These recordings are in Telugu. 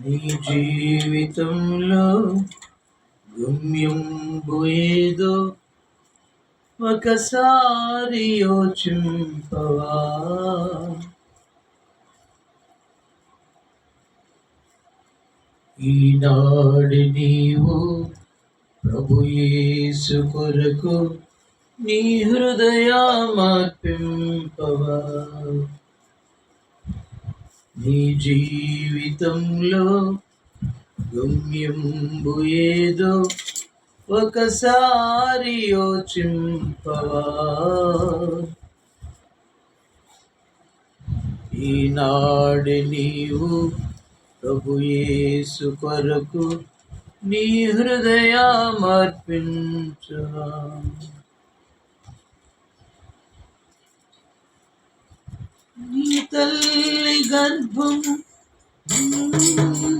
నీ జీవితంలో గమ్యం ఏదో ఒకసారి యోచింపవా? ఈనాడు నీవు ప్రభు యేసు కొరకు నీ హృదయమార్పింపవా? నీ జీవితంలో గమ్యంబు ఏదో ఒకసారి యోచింపవా? ఈనాడు నీవు ప్రభు యేసు కొరకు నీ హృదయమర్పించవా నీ తల్లి గర్భం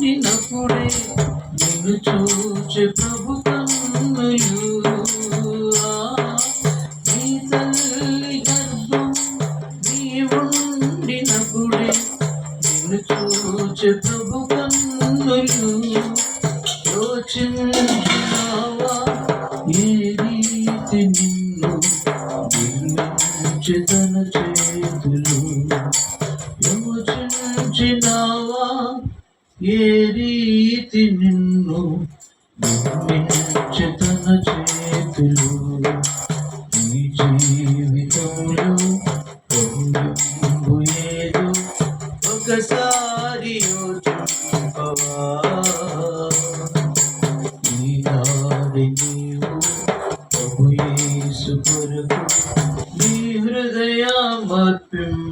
నిన్నప్పుడే నిన్ను చూచే ప్రభు కన్నులు. నీ తల్లి గర్భం నీ ఉండినప్పుడే నిన్ను చూచే ప్రభు కన్నులు. యోచించావా? ఏ రీతి నిన్ను? నిన్ను చేతన చేతులు. గుర్తించినావా ఏ రీతి నిన్ను తన చేతులు నీ జీవితంలో ఏదో ఒకసారి యోచింపవా నీ నాడి నీవు ప్రభు యేసు కొరకు నీ హృదయమర్పింపు